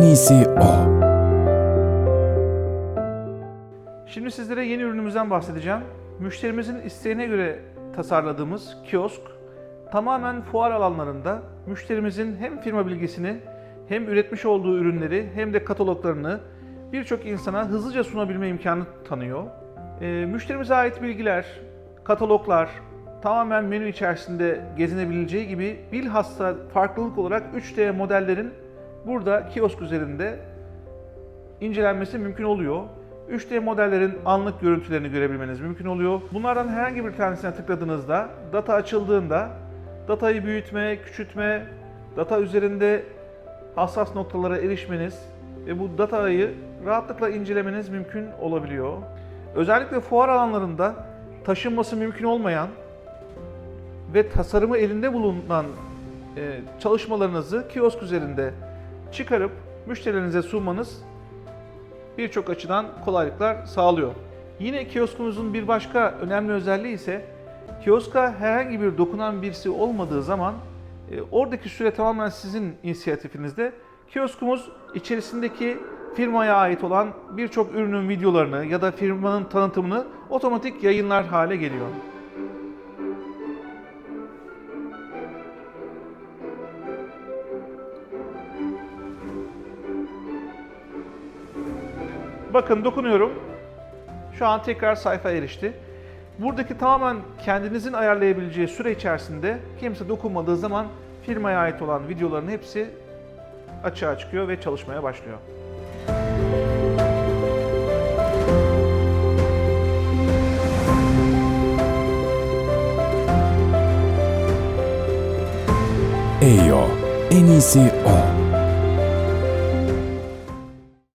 en iyisi o. Şimdi sizlere yeni ürünümüzden bahsedeceğim. Müşterimizin isteğine göre tasarladığımız kiosk tamamen fuar alanlarında müşterimizin hem firma bilgisini hem üretmiş olduğu ürünleri hem de kataloglarını birçok insana hızlıca sunabilme imkanı tanıyor. Ee, müşterimize ait bilgiler, kataloglar tamamen menü içerisinde gezinebileceği gibi bilhassa farklılık olarak 3D modellerin burada kiosk üzerinde incelenmesi mümkün oluyor. 3D modellerin anlık görüntülerini görebilmeniz mümkün oluyor. Bunlardan herhangi bir tanesine tıkladığınızda data açıldığında datayı büyütme, küçültme, data üzerinde hassas noktalara erişmeniz ve bu datayı rahatlıkla incelemeniz mümkün olabiliyor. Özellikle fuar alanlarında taşınması mümkün olmayan ve tasarımı elinde bulunan e, çalışmalarınızı kiosk üzerinde çıkarıp müşterilerinize sunmanız birçok açıdan kolaylıklar sağlıyor. Yine kioskumuzun bir başka önemli özelliği ise kioska herhangi bir dokunan birisi olmadığı zaman e, oradaki süre tamamen sizin inisiyatifinizde. Kioskumuz içerisindeki firmaya ait olan birçok ürünün videolarını ya da firmanın tanıtımını otomatik yayınlar hale geliyor. Bakın dokunuyorum. Şu an tekrar sayfa erişti. Buradaki tamamen kendinizin ayarlayabileceği süre içerisinde kimse dokunmadığı zaman firmaya ait olan videoların hepsi açığa çıkıyor ve çalışmaya başlıyor. Eyo, en iyisi o.